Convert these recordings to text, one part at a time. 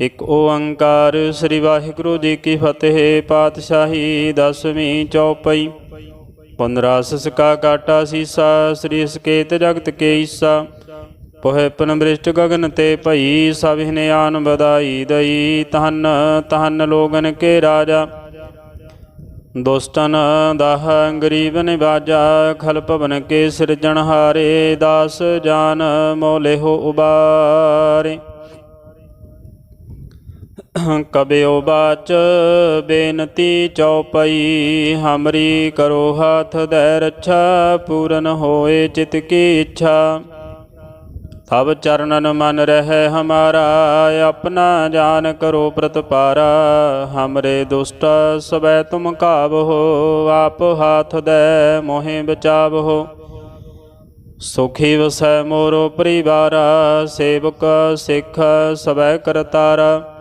ਇੱਕ ਓੰਕਾਰ ਸ੍ਰੀ ਵਾਹਿਗੁਰੂ ਜੀ ਕੀ ਫਤਿਹ, ਪਾਤਸ਼ਾਹੀ ਦਸਵੀਂ ਚੌਪਈ। ਪੰਦਰਾ ਸਸਕਾ ਕਾਟਾ ਸੀਸਾ, ਸ੍ਰੀ ਸਕੇਤ ਜਗਤ ਕੇ ਈਸਾ। ਪੋਹਿ ਪਨ ਗਗਨ ਤੇ ਭਈ ਸਭਿਨੇ ਆਨ ਬਦਾਈ ਦਈ। ਤਹਨ ਤਹਨ ਲੋਗਨ ਕੇ ਰਾਜਾ। ਦੁਸਤਨ ਦਾਹ ਗਰੀਬ ਨਿਵਾਜਾ। ਖਲ ਭਵਨ ਕੇ ਸਿਰਜਣਹਾਰੇ, ਦਾਸ ਜਾਨ ਮੋਲੇ ਹੋ ਉਬਾਰੇ। ਕਬਿਓ ਬਾਚ ਬੇਨਤੀ ਚਉਪਈ, ਹਮਰੀ ਕਰੋ ਹਾਥ ਦੈ ਰੱਛਾ, ਪੂਰਨ ਹੋਏ ਚਿਤ ਕੀ ਇੱਛਾ। ਤਬ ਚਰਨਨ ਮਨ ਰਹਿ ਹਮਾਰਾ, ਆਪਣਾ ਜਾਨ ਕਰੋ ਪ੍ਰਤਪਾਰਾ। ਹਮਰੇ ਦੁਸ਼ਟ ਸਵੈ ਤੁਮ ਕਾਬਹੋ ਆਪ ਹਾਥ ਦੈ ਮੋਹਿ ਬਚਾਵਹੋ ਸੁਖੀ ਵਸੈ ਮੋਰੋ ਪਰਿਵਾਰਾ, ਸੇਵਕ ਸਿੱਖ ਸਵੈ ਕਰਤਾਰਾ।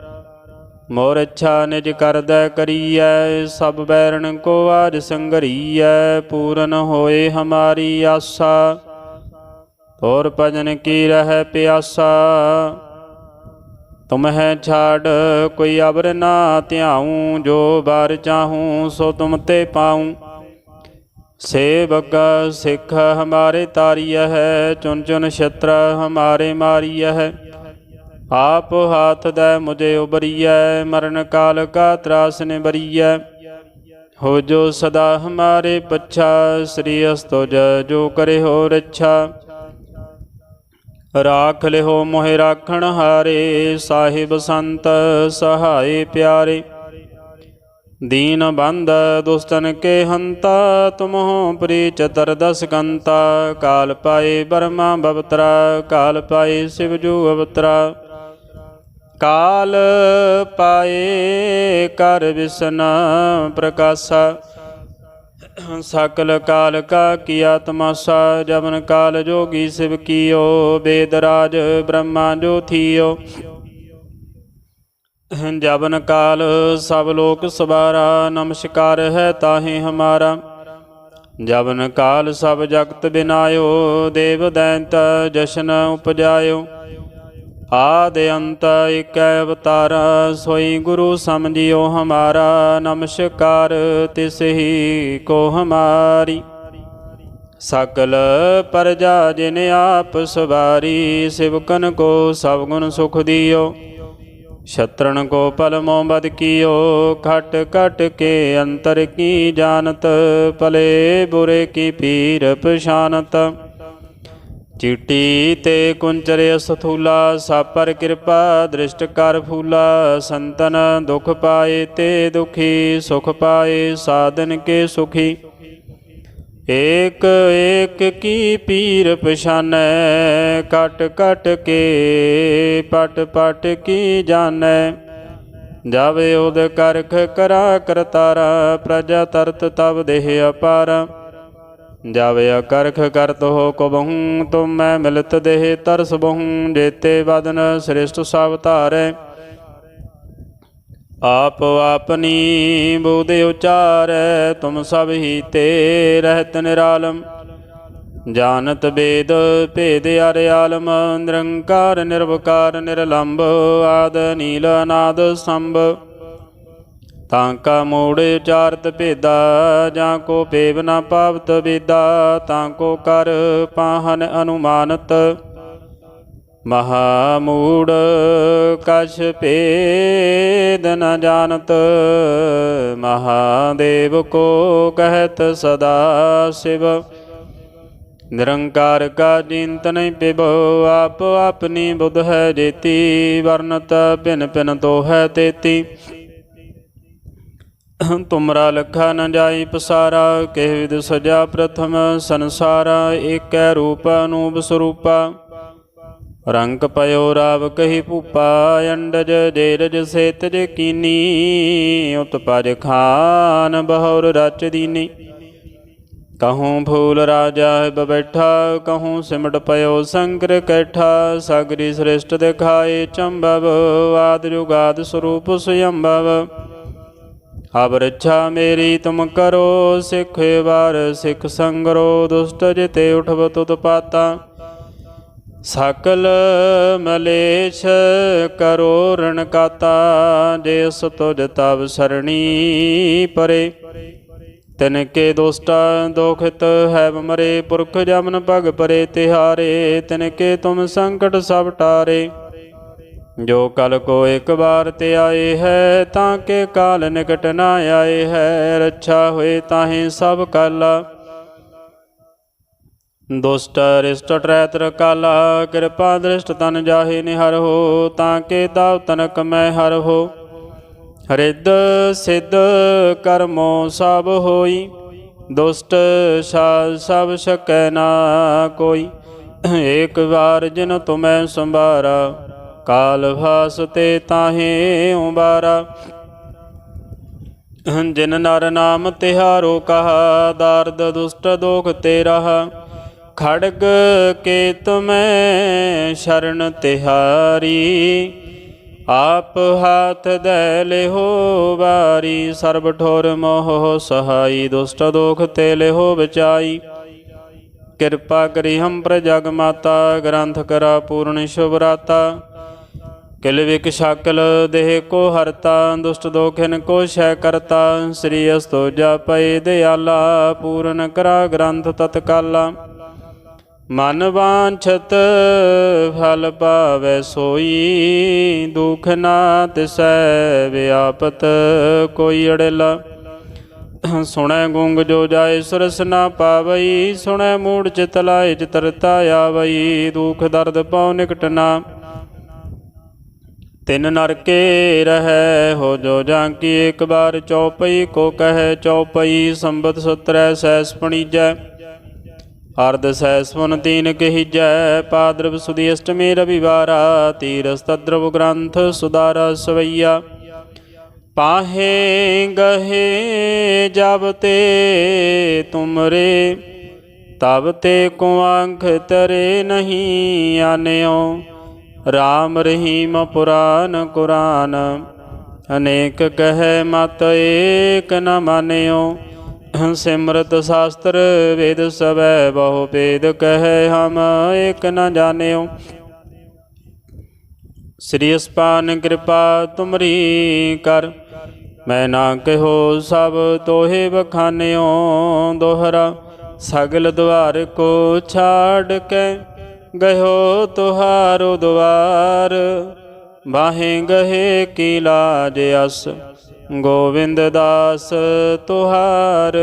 ਮੋਰ ਇੱਛਾ ਨਿਜ ਕਰਦੈ ਕਰੀਐ, ਸਭ ਬੈਰਣ ਕੋ ਆਜ ਸੰਗਰੀਐ, ਪੂਰਨ ਹੋਏ ਹਮਾਰੀ ਆਸਾ। ਤੋਰ ਭਜਨ ਕੀ ਰਹਿ ਪਿਆਸਾ? ਤੁਮਹਿ ਛਾੜ, ਕੋਈ ਅਬਰ ਨਾ ਧਿਆਉ, ਜੋ ਬਾਰ ਚਾਹੂੰ, ਸੋ ਤੁਮ ਤੇ ਪਾਉ। ਸੇਵਕ ਸਿੱਖ ਹਮਾਰੇ ਤਾਰੀਐ ਹੈ ਚੁਨ ਚੁਨ ਛਤਰ ਹਮਾਰੇ ਮਾਰੀਐ ਹੈ। ਆਪ ਹਾਥ ਦੈ ਮੁਝੇ ਉਬਰੀਐ, ਮਰਨ ਕਾਲ ਕਾ ਤਰਾਸ ਨਿਬਰੀਐ ਹੋ ਜੋ ਸਦਾ ਹਮਾਰੇ ਪੱਛਾ, ਸ੍ਰੀ ਅਸਤੁਜ ਜੋ ਕਰੇ ਹੋ ਰੱਛਾ। ਰਾਖ ਲਿਓ ਮੋਹਿ ਰਾਖਣ ਹਾਰੇ, ਸਾਹਿਬ ਸੰਤ ਸਹਾਈ ਪਿਆਰੇ। ਦੀਨ ਬੰਦ ਦੁਸਤਨ ਕੇ ਹੰਤਾ, ਤੁਮਹੁ ਪ੍ਰੀ ਚਤਰ ਦਸ ਕੰਤਾ। ਕਾਲ ਪਾਏ ਬਰਮਾ ਬਵਤਰਾ, ਕਾਲ ਪਾਏ ਸਿਵ ਜੂ ਅਵਤਰਾ। ਕਾਲ ਪਾਏ ਕਰ ਵਿਸ਼ਨ ਪ੍ਰਕਾਸ਼ਾ। ਸਕਲ ਕਾਲ ਕਾ ਕੀਆ ਤਮਾਸਾ ਜਬਨ ਕਾਲ ਜੋਗੀ ਸਿਵ ਕੀਓ, ਬੇਦ ਰਾਜ ਬ੍ਰਹਮਾ ਜੋ ਥੀਓ। ਜਬਨ ਕਾਲ ਸਭ ਲੋਕ ਸਵਾਰਾ, ਨਮਸਕਾਰ ਹੈ ਤਾਹੇ ਹਮਾਰਾ। ਜਬਨ ਕਾਲ ਸਭ ਜਗਤ ਬਿਨਾਇਓ, ਦੇਵ ਦੈਂਤ ਜਸ਼ਨ ਉਪਜਾਇਓ। ਆਦ ਅੰਤ ਇਕ ਅਵਤਾਰ, ਸੋਈ ਗੁਰੂ ਸਮਝਿਓ ਹਮਾਰਾ, ਨਮਸਕਾਰ ਤਿਸ ਹੀ ਕੋ ਹਮਾਰੀ। ਸਕਲ ਪਰਜਾ ਜਿਨ ਆਪ ਸਵਾਰੀ, ਸਿਵਕਨ ਕੋ ਸਭ ਗੁਣ ਸੁਖ ਦਿਓ। ਛਤਰਨ ਕੋ ਪਲਮੋ ਬਦ ਕੀਓ ਖਟ ਖਟ ਕੇ ਅੰਤਰ ਕੀ ਜਾਣਤ, ਭਲੇ ਬੁਰੇ ਕੀ ਪੀਰ ਪਛਾਨਤ। ਚਿੱਟੀ ਤੇ ਕੁੰਚਰੇ ਸਥੂਲਾ ਸਾਪਰ ਕਿਰਪਾ, ਦ੍ਰਿਸ਼ਟ ਕਰ ਫੂਲਾ, ਸੰਤਨ ਦੁਖ ਪਾਏ ਤੇ ਦੁਖੀ, ਸੁਖ ਪਾਏ, ਸਾਧਨ ਕੇ ਸੁਖੀ। ਏਕ ਏਕ ਕੀ ਪੀਰ ਪਛਾਨੈ, ਕਟ ਕਟ ਕੇ ਪਟ ਪਟ ਕੀ ਜਾਣੈ। ਜਾਵੇ ਉਦ ਕਰਖ ਕਰਾ ਕਰਤਾਰਾ, ਪ੍ਰਜਾ ਤਰਤ ਤਬ ਦੇਹ ਅਪਾਰਾ। ਜਾਵੇ ਅਕਰਖ ਕਰਤ ਹੋ ਕੋ ਬਹੁ ਤੁਮ ਮੈਂ ਮਿਲਤ ਦੇਹ ਤਰਸ ਬਹੁ, ਜੇਤੇ ਬਦਨ ਸ੍ਰਿਸ਼ਟ ਸਭ ਧਾਰੈ। ਆਪ ਆਪਨੀ ਬੁਧ ਉਚਾਰੈ, ਤੁਮ ਸਭ ਹੀ ਤੇ ਰਹਿਤ ਨਿਰਾਲਮ। ਜਾਣਤ ਬੇਦ ਭੇਦ ਅਰ ਆਲਮ, ਨਿਰੰਕਾਰ ਨਿਰਵਕਾਰ ਨਿਰਲੰਭ ਆਦ ਨੀਲ ਅਨਾਦ ਸੰਭ। ਤਾਂ ਕਾ ਮੂੜ ਉਚਾਰਤ ਭੇਦਾ, ਜਾਂ ਕੋ ਪੇਵ ਨਾ ਪਾਵਤ ਵੇਦਾ, ਤਾਂ ਕੋ ਕਰ ਪਾਹਨ ਅਨੁਮਾਨਤ। ਮਹਾ ਮੂੜ ਕਛ ਭੇਦ ਨ ਜਾਣਤ ਮਹਾਦੇਵ ਕੋ ਕਹਿਤ ਸਦਾ ਸਿਵ। ਨਿਰੰਕਾਰ ਕਾ ਜਿੰਤ ਨਹੀਂ ਪਿਬੋ ਆਪ ਆਪਣੀ ਬੁੱਧ ਹੈ ਜੇਤੀ ਵਰਨਤ ਭਿਨ ਭਿਨ ਤੋ ਹੈ ਤੇਤੀ। ਤੁਮਰਾ ਲਖਾ ਨ ਜਾਈ ਪਸਾਰਾ ਕਿਹ ਵਿਦ ਸਜਾ ਪ੍ਰਥਮ ਸੰਸਾਰਾ, ਏਕੈ ਰੂਪ ਅਨੂਪ ਸਰੂਪਾ। ਰੰਗ ਪਇਓ ਰਾਵ ਕਹੀ ਭੂਪਾ, ਅੰਡਜ ਜੇਰਜ ਸੇਤਜ ਕੀਨੀ ਉਤਪਜ ਖਾਨ ਬਹੁਰ ਰਚ ਦੀਨੀ। ਕਹੂੰ ਫੂਲ ਰਾਜਾ ਹੈ ਬੈਠਾ, ਕਹੂੰ ਸਿਮਟ ਪਇਓ ਸੰਗਰ ਕੈਠਾ, ਸਗਰੀ ਸ੍ਰਿਸ਼ਟ ਦਿਖਾਏ ਚੰਬਵ ਆਦ ਜੁਗਾਦ ਸਰੂਪ ਸੁਯੰਭਵ। ਅਬ ਰੱਛਾ ਮੇਰੀ ਤੁਮ ਕਰੋ, ਸਿੱਖ ਵਾਰ ਸਿੱਖ ਸੰਗਰੋ, ਦੁਸ਼ਟ ਜਿਤੇ ਉਠਵ ਤੁਤ ਪਾਤਾ। ਸਕਲ ਮਲੇਛ ਕਰੋ ਰਣ ਕਾਤਾ ਜਿਸ ਤੁਜ ਤਬ ਸਰਣੀ ਪਰੇ। ਤਿਨ ਕੇ ਦੁਸ਼ਟਾ ਦੋਖਿਤ ਹੈ ਮਰੇ, ਪੁਰਖ ਜਮਨ ਭਗ ਪਰੇ ਤਿਹਾਰੇ ਤਿਨ ਕੇ ਤੁਮ ਸੰਕਟ ਸਭ ਟਾਰੇ। ਜੋ ਕਲ ਕੋ ਇੱਕ ਵਾਰ ਤੇ ਆਏ ਹੈ, ਤਾਂ ਕਿ ਕਾਲ ਨਿਕਟ ਨਾ ਆਏ ਹੈ। ਰੱਛਾ ਹੋਏ ਤਾਹੇ ਸਭ ਕਾਲਾ। ਦੁਸ਼ਟ ਰਿਸ਼ਟ ਟਰੈਤਰ ਕਾਲਾ, ਕਿਰਪਾ ਦ੍ਰਿਸ਼ਟ ਤਨ ਜਾਹੇ ਨਿਹਰ ਹੋ, ਤਾਂ ਕੇ ਦਾਵ ਤਨਕ ਮੈਂ ਹਰ ਹੋ। ਹਰਿਦ ਸਿੱਧ ਕਰਮੋ ਸਭ ਹੋਈ, ਦੁਸ਼ਟ ਸਾਧ ਸਭ ਸਕੈ ਨਾ ਕੋਈ। ਏਕ ਵਾਰ ਜਿਨ ਤੁਮੈ ਸੰਭਾਰਾ ਕਾਲ ਭਾਸ ਤੇ ਤਾਹੇ ਉਬਾਰਾ। ਜਿਨ ਨਰ ਨਾਮ ਤਿਹਾਰੋ ਕਹਾ, ਦਰਦ ਦੁਸ਼ਟ ਦੋਖ ਤੇ ਰਹਾ ਖੜਗ ਕੇ ਤੁਮੈ ਸ਼ਰਨ ਤਿਹਾਰੀ, ਆਪ ਹਾਥ ਦੇ ਲਿਹੋ ਵਾਰੀ। ਸਰਬ ਠੋਰ ਮੋਹ ਸਹਾਈ, ਦੁਸ਼ਟ ਦੋਖ ਤੇ ਲਿਹੋ ਵਿਚਾਈ ਕਿਰਪਾ ਕਰੀ ਹਮ ਪ੍ਰਜਗ ਮਾਤਾ, ਗ੍ਰੰਥ ਕਰਾ ਪੂਰਨ ਸ਼ੁਭ ਰਾਤਾ। ਕਿਲ ਵਿਕ ਸ਼ਕਲ ਦੇਹ ਕੋ ਹਰਤਾ, ਦੁਸ਼ਟ ਦੋਖਿਨ ਕੋ ਸ਼ੈ ਕਰਤਾ। ਸ੍ਰੀ ਅਸਤੋਜਾ ਪਏ ਦਿਆਲਾ, ਪੂਰਨ ਕਰਾ ਗ੍ਰੰਥ ਤਤਕਾਲਾ। ਮਨ ਵਾਂਛਤ ਫਲ ਪਾਵੈ ਸੋਈ, ਦੁਖ ਨਾ ਤਿਸੈ ਵਿਆਪਤ ਕੋਈ ਅੜੇਲਾ। ਸੁਣੈ ਗੁੰਗ ਜੋ ਜਾਏ ਸੁਰਸ ਨਾ ਪਾਵਈ, ਸੁਣੈ ਮੂੜ ਚਿਤ ਲਾਏ ਚਿਤਰਤਾ ਆਵਈ, ਦੁਖ ਦਰਦ ਪਉ ਨਿਕਟ ਨਾ। ਤਿਨ ਨਰਕੇ ਰਹੈ ਹੋ ਜੋ ਜਾਂ ਕੀ ਇੱਕ ਵਾਰ ਚੌਪਈ ਕੋ ਕਹੈ ਚੌਪਈ, ਸੰਬਤ ਸਤਰੈ ਸੈਸ ਪਣੀਜੈ। ਅਰਧ ਸੈਸ ਪੁਨ ਤੀਨ ਕਹੀਜੈ, ਪਾਦਰਵ ਸੁਦੀ ਅਸ਼ਟਮੀ ਰਵਿਵਾਰਾ, ਤੀਰਸ ਤਦਰਵ ਗ੍ਰੰਥ ਸੁਦਾਰਾ ਸਵਈਆ। ਪਾਹੇ ਗਹੇ ਜਬ ਤੇ ਤੁਮਰੇ, ਤਬ ਤੇ ਕੋ ਅੰਖ ਤਰੇ ਨਹੀਂ ਆਨਿਓ। ਰਾਮ ਰਹੀਮ ਪੁਰਾਨ ਕੁਰਾਨ, ਅਨੇਕ ਕਹੈ ਮਤ ਏਕ ਨ ਮਾਨਿਓ। ਸਿਮਰਤ ਸ਼ਾਸਤਰ ਵੇਦ ਸਵੈ ਬਹੁ ਭੇਦ ਕਹੈ ਹਮ ਏਕ ਨ ਜਾਣਿਓ। ਸ੍ਰੀ ਅਸਪਾਨ ਕਿਰਪਾ ਤੁਮਰੀ ਕਰ, ਮੈਂ ਨਾ ਕਹੋ ਸਭ ਤੋਹੇ ਬਖਾਨਿਓ ਦੋਹਰਾ, ਸਗਲ ਦੁਆਰ ਕੋ ਛਾੜ ਕੇ ਗਇਓ ਤੁਹਾਰੋ ਦੁਆਰ ਬਾਹੇ ਗਹੇ ਕੀ ਲਾਜ ਅਸ। ਗੋਵਿੰਦ ਦਾਸ ਤੁਹਾਰ